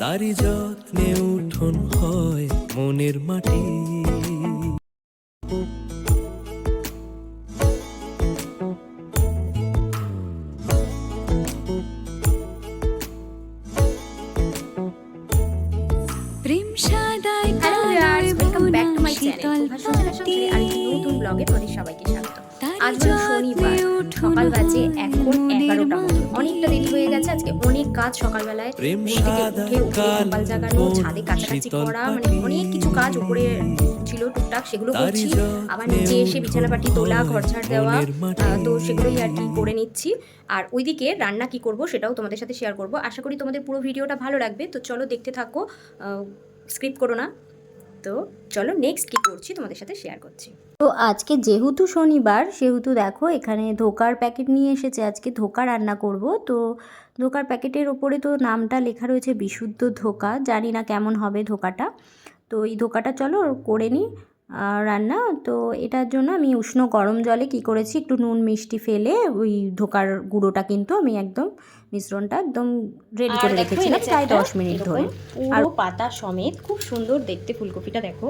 তারি যত্নে উঠোন হয় মনের মাটি। প্রেম সাদায় hello viewers welcome back to my channel Sheetal Prabhas সংসারের পাটি সংসারে আরেকটি নতুন ব্লগে তোমাদের সবাইকে স্বাগত। আজ শনিবার সকাল বাজে কাজ সকালবেলায় ঘুম থেকে উঠে উঠে কপাল জাগানো ছাদে কাছাকাছি করা মানে অনেক কিছু কাজ উপরে ছিল টুকটাক সেগুলো করছি। আবার নিচে এসে বিছানা পাটি তোলা ঘর ছাড় দেওয়া তো সেগুলোই আর কি করে নিচ্ছি। আর ওইদিকে রান্না কি করব সেটাও তোমাদের সাথে শেয়ার করব। আশা করি তোমাদের পুরো ভিডিওটা ভালো লাগবে। তো চলো দেখতে থাকো স্ক্রিপ্ট করো না। তো চলো নেক্সট কি করছি তোমাদের সাথে শেয়ার করছি। তো আজকে যেহেতু শনিবার, সেহেতু দেখো এখানে ধোকার প্যাকেট নিয়ে এসেছে, আজকে ধোকা রান্না করব। তো ধোকার প্যাকেটের ওপরে তো নামটা লেখা রয়েছে বিশুদ্ধ ধোকা, জানি না কেমন হবে ধোকাটা। তো এই ধোকাটা চলো করে নিই। রান্না। তো এটার জন্য আমি উষ্ণ গরম জলে কি করেছি একটু নুন মিষ্টি ফেলে ওই ধোকার গুঁড়োটা কিন্তু আমি একদম মিশ্রণটা একদম রেডি করে রেখেছিলাম প্রায় দশ মিনিট ধরে। আর পাতা সমেত খুব সুন্দর দেখতে ফুলকপিটা দেখো।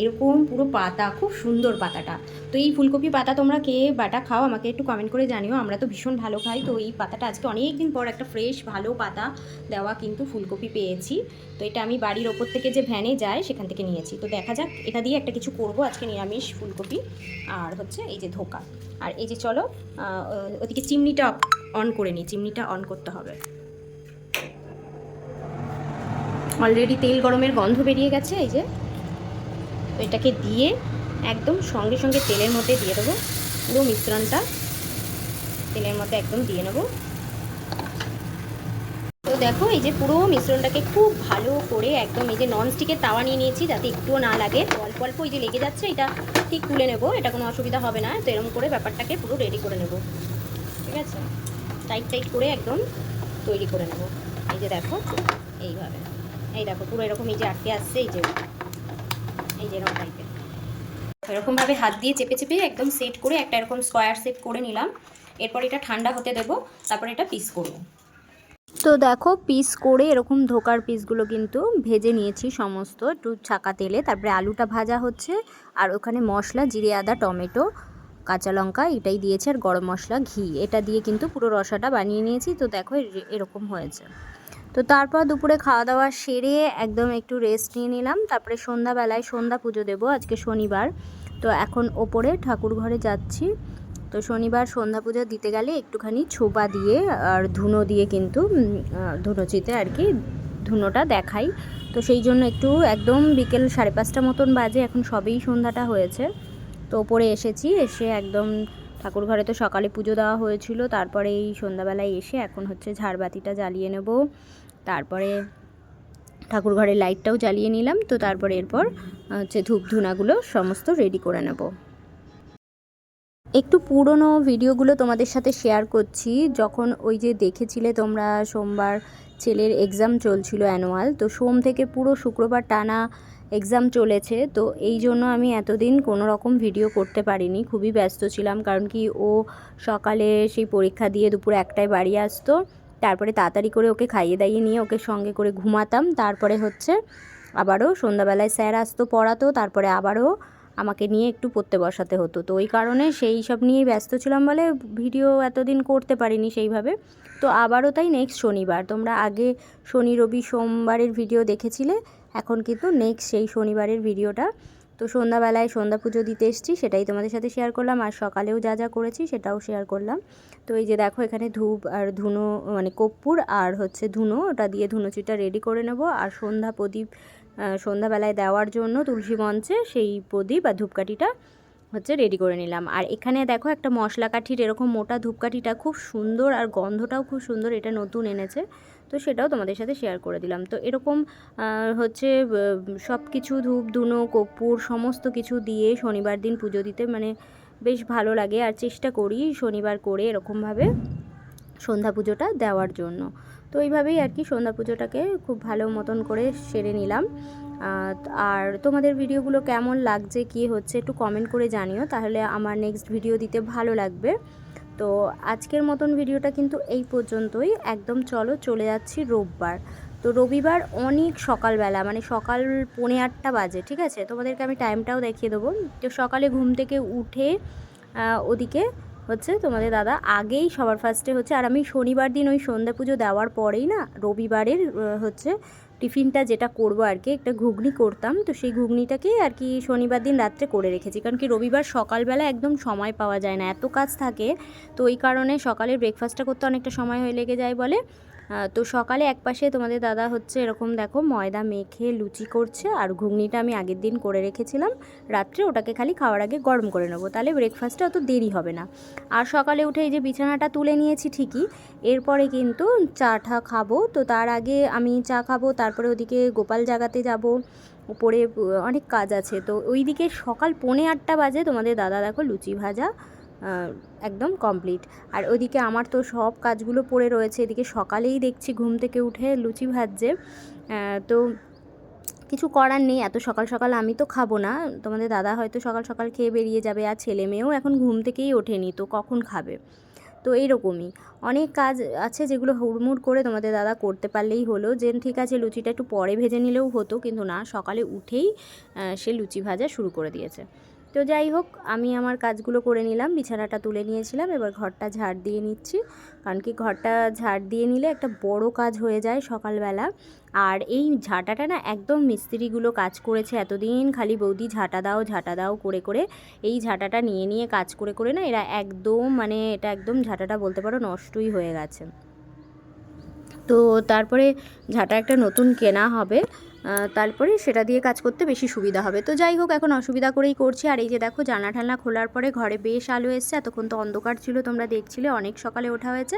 এরকম পুরো পাতা, খুব সুন্দর পাতাটা। তো এই ফুলকপি পাতা তোমরা কে বাটা খাও আমাকে একটু কমেন্ট করে জানিও। আমরা তো ভীষণ ভালো খাই। তো এই পাতাটা আজকে অনেক দিন পর একটা ফ্রেশ ভালো পাতা দেওয়া কিন্তু ফুলকপি পেয়েছি। তো এটা আমি বাড়ির ওপর থেকে যে ভ্যানে যায়, সেখান থেকে নিয়েছি। তো দেখা যাক, এটা দিয়ে একটা কিছু করব আজকে নিরামিষ ফুলকপি। আর হচ্ছে এই যে ধোকা। আর এই যে চলো ওদিকে চিমনিটা অন করে নিই। চিমনিটা অন করতে হবে। অলরেডি তেল গরমের গন্ধ বেরিয়ে গেছে, এই যে। এটাকে দিয়ে একদম সঙ্গে সঙ্গে তেলের মধ্যে দিয়ে দেবো। পুরো মিশ্রণটা তেলের মধ্যে একদম দিয়ে নেব। তো দেখো, এই যে পুরো মিশ্রণটাকে খুব ভালো করে একদম এই যে ননস্টিকের তাওয়া নিয়ে নিয়েছি যাতে একটুও না লাগে। অল্প অল্প এই যে লেগে যাচ্ছে, এটা ঠিক তুলে নেব, এটা কোনো অসুবিধা হবে না। তো এরকম করে ব্যাপারটাকে পুরো রেডি করে নেব। ঠিক আছে? টাইট টাইট করে একদম তৈরি করে নেব। এই যে দেখো, এইভাবে। এই দেখো, পুরো এরকম এই যে আটকে আসছে, এই যে। এই টাইপের এরকমভাবে হাত দিয়ে চেপে চেপে একদম সেট করে একটা এরকম স্কোয়ার সেট করে নিলাম। এরপর এটা ঠান্ডা হতে দেবো, তারপর এটা পিস করব। তো দেখো পিস করে এরকম ধোকার পিসগুলো কিন্তু ভেজে নিয়েছি সমস্ত, একটু ছাকা তেলে। তারপরে আলুটা ভাজা হচ্ছে, আর ওখানে মশলা, জিরে, আদা, টমেটো, কাঁচা লঙ্কা এটাই দিয়েছে, আর গরম মশলা, ঘি। এটা দিয়ে কিন্তু পুরো রসাটা বানিয়ে নিয়েছি। তো দেখো এরকম হয়েছে। তো তারপর দুপুরে খাওয়া দাওয়া সেরে একদম একটু রেস্ট নিয়ে নিলাম। তারপরে সন্ধ্যাবেলায় সন্ধ্যা পুজো দেবো, আজকে শনিবার। তো এখন ওপরে ঠাকুর ঘরে যাচ্ছি। তো শনিবার সন্ধ্যা পুজো দিতে গেলে একটুখানি ছোবা দিয়ে আর ধুনো দিয়ে কিন্তু ধুনোচিতে আর কি ধুনোটা দেখাই। তো সেই জন্য একটু একদম বিকেল সাড়ে পাঁচটা মতন বাজে, এখন সবেই সন্ধ্যাটা হয়েছে। তো ওপরে এসেছি, এসে একদম ঠাকুর ঘরে তো সকালে পুজো দেওয়া হয়েছিল। তারপরে এই সন্ধ্যাবেলায় এসে এখন হচ্ছে ঝাড়বাতিটা জ্বালিয়ে নেব। তারপরে ঠাকুর ঘরের লাইটটাও জ্বালিয়ে নিলাম, তো তারপরে এরপর হচ্ছে ধূপ ধুনাগুলো সমস্ত রেডি করে নেব। একটু পুরনো ভিডিওগুলো তোমাদের সাথে শেয়ার করছি। যখন ওই যে দেখেছিলে তোমরা সোমবার ছেলের এক্সাম চলছিল অ্যানুয়াল তো সোম থেকে পুরো শুক্রবার টানা এক্সাম চলেছে, তো এই জন্য আমি এতদিন কোনো রকম ভিডিও করতে পারিনি। খুবই ব্যস্ত ছিলাম, কারণ কি ও সকালে সেই পরীক্ষা দিয়ে দুপুর একটায় বাড়ি আসতো। তারপরে তাড়াতাড়ি করে ওকে খাইয়ে দাইয়ে নিয়ে ওকে সঙ্গে করে ঘুমাতাম। তারপরে হচ্ছে আবারও সন্ধ্যাবেলায় স্যার আসতো পড়াতো, তারপরে আবারও আমাকে নিয়ে একটু পড়তে বসাতে হতো। তো ওই কারণে সেই সব নিয়েই ব্যস্ত ছিলাম বলে ভিডিও এতদিন করতে পারিনি সেইভাবে। তো আবারও তাই নেক্সট শনিবার। তোমরা আগে শনি, রবি, সোমবারের ভিডিও দেখেছিলে, এখন কিন্তু নেক্সট সেই শনিবারের ভিডিওটা তো সন্ধ্যাবেলায় সন্ধ্যা পুজো দিতে এসেছি, সেটাই তোমাদের সাথে শেয়ার করলাম। আর সকালেও যা যা করেছি সেটাও শেয়ার করলাম। তো এই যে দেখো, এখানে ধূপ আর ধুনো মানে কর্পূর আর হচ্ছে ধুনো, ওটা দিয়ে ধুনোচিটা রেডি করে নেব। আর সন্ধ্যা প্রদীপ সন্ধ্যাবেলায় দেওয়ার জন্য তুলসী মঞ্চে সেই প্রদীপ আর ধূপকাঠিটা হচ্ছে রেডি করে নিলাম। আর এখানে দেখো একটা মশলা কাঠির এরকম মোটা ধূপকাঠিটা খুব সুন্দর আর গন্ধটাও খুব সুন্দর, এটা নতুন এনেছে। তো সেটাও তোমাদের সাথে শেয়ার করে দিলাম। তো এরকম হচ্ছে সব কিছু ধূপ, ধুনো, কর্পূর, সমস্ত কিছু দিয়ে শনিবার দিন পুজো দিতে মানে বেশ ভালো লাগে। আর চেষ্টা করি শনিবার করে এরকমভাবে সন্ধ্যা পুজোটা দেওয়ার জন্য। তো এইভাবেই আর কি সন্ধ্যা পুজোটাকে খুব ভালো মতন করে সেরে নিলাম। আর তোমাদের ভিডিওগুলো কেমন লাগছে, কি হচ্ছে একটু কমেন্ট করে জানিও। তাহলে আমার নেক্সট ভিডিও দিতে ভালো লাগবে। তো আজকের মতন ভিডিওটা কিন্তু এই পর্যন্তই। একদম চলো চলে যাচ্ছি রোববার। তো রবিবার অনেক সকালবেলা মানে সকাল পৌনে আটটা বাজে, ঠিক আছে? তোমাদেরকে আমি টাইমটাও দেখিয়ে দেবো। তো সকালে ঘুম থেকে উঠে ওদিকে হচ্ছে তোমাদের দাদা আগেই সবার ফার্স্টে হচ্ছে, আর আমি শনিবার দিন ওই সন্ধ্যা পুজো দেওয়ার পরেই না রবিবারের হচ্ছে টিফিনটা যেটা করব আর কি, একটা ঘুগনি করতাম। তো সেই ঘুগনিটাকে আর কি শনিবার দিন রাত্রে করে রেখেছি। কারণ কি রবিবার সকালবেলা একদম সময় পাওয়া যায় না, এত কাজ থাকে। তো ওই কারণে সকালের ব্রেকফাস্টটা করতে অনেকটা সময় হয়ে লেগে যায় বলে। তো সকালে এক পাশে তোমাদের দাদা হচ্ছে এরকম, দেখো, ময়দা মেখে লুচি করছে আর ঘুগনিটা আমি আগের দিন করে রেখেছিলাম। রাত্রে ওটাকে খালি খাওয়ার আগে গরম করে নেব, তাহলে ব্রেকফাস্টে অত দেরি হবে না। আর সকালে উঠে এই যে বিছানাটা তুলে নিয়েছি ঠিকই, এরপরে কিন্তু চাটা খাব। তো তার আগে আমি চা খাব, তারপরে ওদিকে গোপাল জাগাতে যাব, উপরে অনেক কাজ আছে। তো ওইদিকে সকাল পৌনে আটটা বাজে তোমাদের দাদা, দেখো, লুচি ভাজা একদম কমপ্লিট আর ওদিকে আমার তো সব কাজগুলো পড়ে রয়েছে, এদিকে সকালেই দেখছি ঘুম থেকে উঠে লুচি ভাজছে। তো কিছু করার নেই, এত সকাল সকাল আমি তো খাব না। তোমাদের দাদা হয়তো সকাল সকাল খেয়ে বেরিয়ে যাবে, আর ছেলে মেয়েও এখন ঘুম থেকেই ওঠেনি, তো কখন খাবে? তো এইরকমই। অনেক কাজ আছে যেগুলো হুড়মুড় করে তোমাদের দাদা করতে পারলেই হলো। যে ঠিক আছে, লুচিটা একটু পরে ভেজে নিলেও হতো, কিন্তু না, সকালে উঠেই সে লুচি ভাজা শুরু করে দিয়েছে। তো যাই হোক, আমি আমার কাজগুলো করে নিলাম, বিছানাটা তুলে নিয়েছিলাম, এবার ঘরটা ঝাড় দিয়ে নিচ্ছি। কারণ কি ঘরটা ঝাড় দিয়ে নিলে একটা বড় কাজ হয়ে যায় সকালবেলা। আর এই ঝাঁটাটা না একদম মিস্ত্রিগুলো কাজ করেছে এতদিন, খালি বৌদি ঝাঁটা দাও ঝাঁটা দাও করে করে এই ঝাঁটাটা নিয়ে নিয়ে কাজ করে করে না এরা একদম মানে এটা একদম ঝাঁটাটা বলতে পারো নষ্টই হয়ে গেছে। তো তারপরে ঝাঁটা একটা নতুন কেনা হবে। তারপরে সেটা দিয়ে কাজ করতে বেশি সুবিধা হবে। তো যাই হোক, এখন অসুবিধা করেই করছি। আর এই যে দেখো জানা ঠান্না খোলার পরে ঘরে বেশ আলো এসছে। এতক্ষণ তো অন্ধকার ছিল, তোমরা দেখছিলে, অনেক সকালে ওঠা হয়েছে।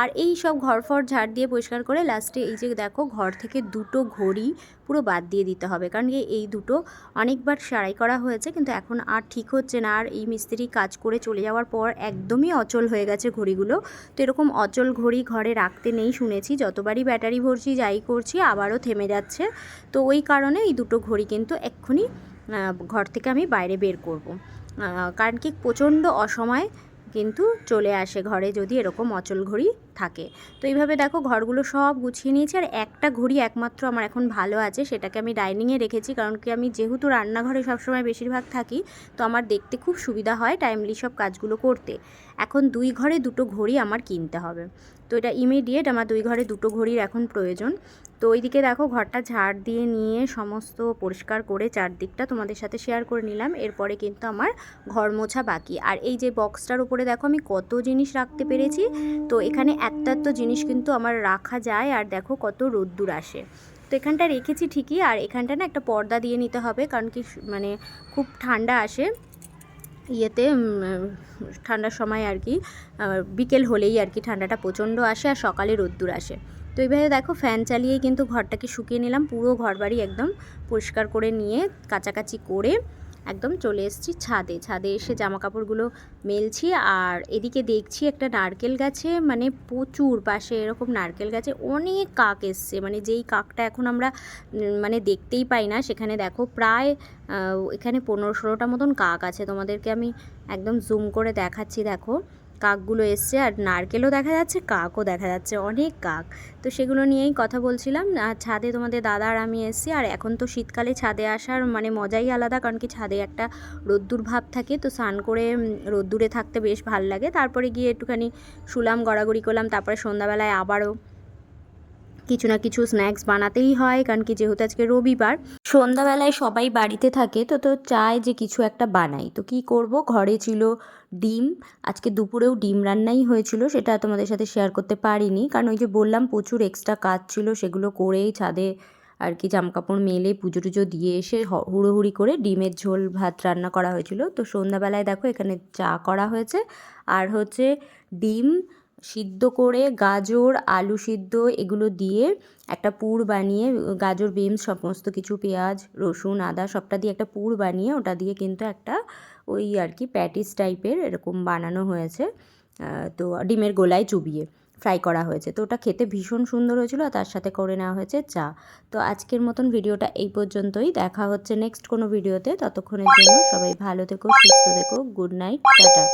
আর এই সব ঘর ফর ঝাড় দিয়ে পরিষ্কার করে লাস্টে এই যে দেখো, ঘর থেকে দুটো ঘড়ি পুরো বাদ দিয়ে দিতে হবে। কারণ কি, এই দুটো অনেকবার সারাই করা হয়েছে, কিন্তু এখন আর ঠিক হচ্ছে না। আর এই মিস্ত্রি কাজ করে চলে যাওয়ার পর একদমই অচল হয়ে গেছে ঘড়িগুলো। তো এরকম অচল ঘড়ি ঘরে রাখতে নেই শুনেছি। যতবারই ব্যাটারি ভরছি, যাই করছি, আবারও থেমে যাচ্ছে। তো ওই কারণে এই দুটো ঘড়ি কিন্তু এক্ষুনি ঘর থেকে আমি বাইরে বের করব। কারণ কি প্রচণ্ড অসময় কিন্তু চলে আসে ঘরে যদি এরকম অচল ঘড়ি থাকে। তো এইভাবে দেখো ঘরগুলো সব গুছিয়ে নিয়েছি আর একটা ঘড়ি একমাত্র আমার এখন ভালো আছে, সেটাকে আমি ডাইনিংয়ে রেখেছি। কারণ কি আমি যেহেতু রান্নাঘরে সবসময় বেশিরভাগ থাকি, তো আমার দেখতে খুব সুবিধা হয় টাইমলি সব কাজগুলো করতে। এখন দুই ঘরে দুটো ঘড়ি আমার কিনতে হবে। তো এটা ইমিডিয়েট আমার দুই ঘরে দুটো ঘড়ির এখন প্রয়োজন। তো ওইদিকে দেখো ঘরটা ঝাড় দিয়ে নিয়ে সমস্ত পরিষ্কার করে চারদিকটা তোমাদের সাথে শেয়ার করে নিলাম। এরপরে কিন্তু আমার ঘর মোছা বাকি। আর এই যে বক্সটার উপরে দেখো আমি কত জিনিস রাখতে পেরেছি। তো এখানে এত এত জিনিস কিন্তু আমার রাখা যায় আর দেখো কত রোদ্দুর আসে। তো এখানটা রেখেছি ঠিকই আর এখানটা না একটা পর্দা দিয়ে নিতে হবে কারণ কি মানে খুব ঠান্ডা আসে। ইয়েতে ঠান্ডার সময় আর কি বিকেল হলেই আর কি ঠান্ডাটা প্রচণ্ড আসে আর সকালে রোদ্দুর আসে। তো এইভাবে দেখো ফ্যান চালিয়েই কিন্তু ঘরটাকে শুকিয়ে নিলাম, পুরো ঘর বাড়ি একদম পরিষ্কার করে নিয়ে কাচাকাচি করে একদম চলে এসেছি ছাদে। ছাদে এসে জামা কাপড়গুলো মেলছি আর এদিকে দেখছি একটা নারকেল গাছে মানে প্রচুর পাশে এরকম নারকেল গাছে অনেক কাক এসছে মানে যেই কাকটা এখন আমরা মানে দেখতেই পাই না। সেখানে দেখো প্রায় এখানে পনেরো ষোলোটা মতন কাক আছে। তোমাদেরকে আমি একদম জুম করে দেখাচ্ছি, দেখো। কাকগুলো এসছে আর নারকেলও দেখা যাচ্ছে, কাকও দেখা যাচ্ছে, অনেক কাক। তো সেগুলো নিয়েই কথা বলছিলাম। আর ছাদে তোমাদের দাদা আর আমি এসছি আর এখন তো শীতকালে ছাদে আসার মানে মজাই আলাদা কারণ কি ছাদে একটা রোদ্দুর ভাব থাকে। তো স্নান করে রোদ্দুরে থাকতে বেশ ভালো লাগে। তারপরে গিয়ে একটুখানি শুলাম গড়াগড়ি করলাম, তারপরে সন্ধ্যাবেলায় আবারও কিছু না কিছু স্ন্যাক্স বানাতেই হয়, কারণ কি যেহেতু আজকে রবিবার, সন্ধ্যাবেলায় সবাই বাড়িতে থাকে, তো তো চায় যে কিছু একটা বানাই। তো কি করব? ঘরে ছিল ডিম, আজকে দুপুরেও ডিম রান্নাই হয়েছিল, সেটা তোমাদের সাথে শেয়ার করতে পারিনি, কারণ ওই যে বললাম প্রচুর এক্সট্রা কাজ ছিল, সেগুলো করেই ছাদে আর কি জামাকাপড় মেলে, পুজো টুজো দিয়ে এসে হুড়োহুড়ি করে ডিমের ঝোল, ভাত রান্না করা হয়েছিল। তো সন্ধ্যাবেলায় দেখো এখানে চা করা হয়েছে, আর হচ্ছে ডিম সিদ্ধ করে গাজর, আলু সিদ্ধ এগুলো দিয়ে একটা পুর বানিয়ে, গাজর, বিনস, সমস্ত কিছু, পেঁয়াজ, রসুন, আদা সবটা দিয়ে একটা পুর বানিয়ে ওটা দিয়ে কিন্তু একটা ওই আর কি প্যাটিস টাইপের এরকম বানানো হয়েছে তো ডিমের গোলায় চুবিয়ে ফ্রাই করা হয়েছে। তো ওটা খেতে ভীষণ সুন্দর হয়েছিল আর তার সাথে করে নেওয়া হয়েছে চা। তো আজকের মতন ভিডিওটা এই পর্যন্তই। দেখা হচ্ছে নেক্সট কোনো ভিডিওতে ততক্ষণের জন্য সবাই ভালো থেকো, সুস্থ থেকো গুড নাইট টাটা।